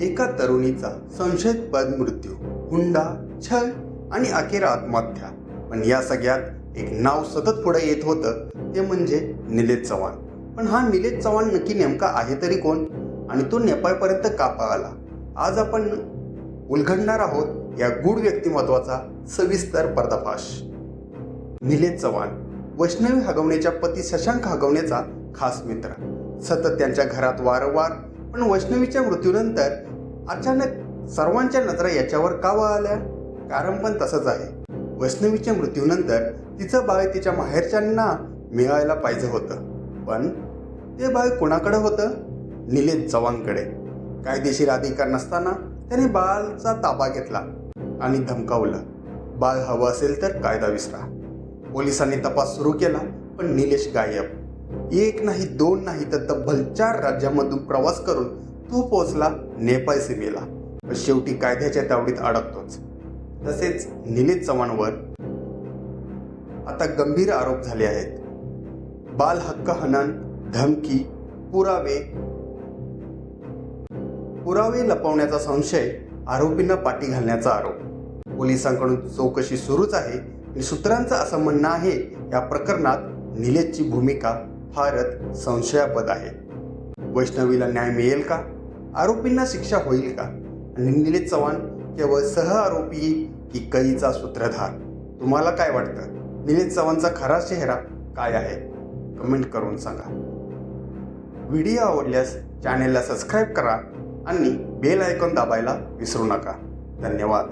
एका तरुणीचा संशयास्पद मृत्यू. हुंडा छळ आणि अखेर आत्महत्या. पण या सगळ्यात एक नाव सतत पुढे येत होतं ते म्हणजे निलेश चव्हाण. पण हा निलेश चव्हाण नक्की नेमका आहे तरी कोण? आणि तो नेपाळपर्यंत का पळाला? आज आपण उलगडणार आहोत या गूढ व्यक्तिमत्वाचा सविस्तर पर्दाफाश. निलेश चव्हाण वैष्णवी हगवणेच्या पती शशांक हगवणेचा खास मित्र. सतत त्यांच्या घरात वारंवार पण वैष्णवीच्या मृत्यूनंतर अचानक सर्वांच्या नजरा याच्यावर का वळाल्या? कारण पण तसंच आहे. वैष्णवीच्या मृत्यूनंतर तिचं बाळ तिच्या माहेरच्यांना मिळायला पाहिजे होतं. पण ते बाळ कोणाकडं होतं? निलेश चव्हाणकडे कायदेशीर अधिकार नसताना त्याने बाळाचा ताबा घेतला आणि धमकावलं. बाळ हवं असेल तर कायदा विसरा. पोलिसांनी तपास सुरू केला पण निलेश गायब. एक नाही दोन नाही तर तब्बल चार राज्यांमधून प्रवास करून तो पोहोचला नेपाळ सीमेला. शेवटी कायद्याच्या तावडीत अडकतोच. तसेच निलेश चव्हाणवर आता गंभीर आरोप झाले आहेत. बाल हक्क हनन धमकी पुरावे. पुरावे लपवण्याचा संशय आरोपींना पाठी घालण्याचा आरोप. पोलिसांकडून चौकशी सुरूच आहे आणि सूत्रांचं असं म्हणणं आहे या प्रकरणात निलेशची भूमिका फारच संशयापद आहे. वैष्णवीला न्याय मिळेल का? आरोपींना शिक्षा होईल का? आणि निलेश चव्हाण केवळ सह आरोपी की कईचा सूत्रधार? तुम्हाला काय वाटतं? निलेश चव्हाणचा खरा चेहरा काय आहे? कमेंट करून सांगा. व्हिडिओ आवडल्यास चॅनेलला सबस्क्राईब करा आणि बेल आयकॉन दाबायला विसरू नका. धन्यवाद.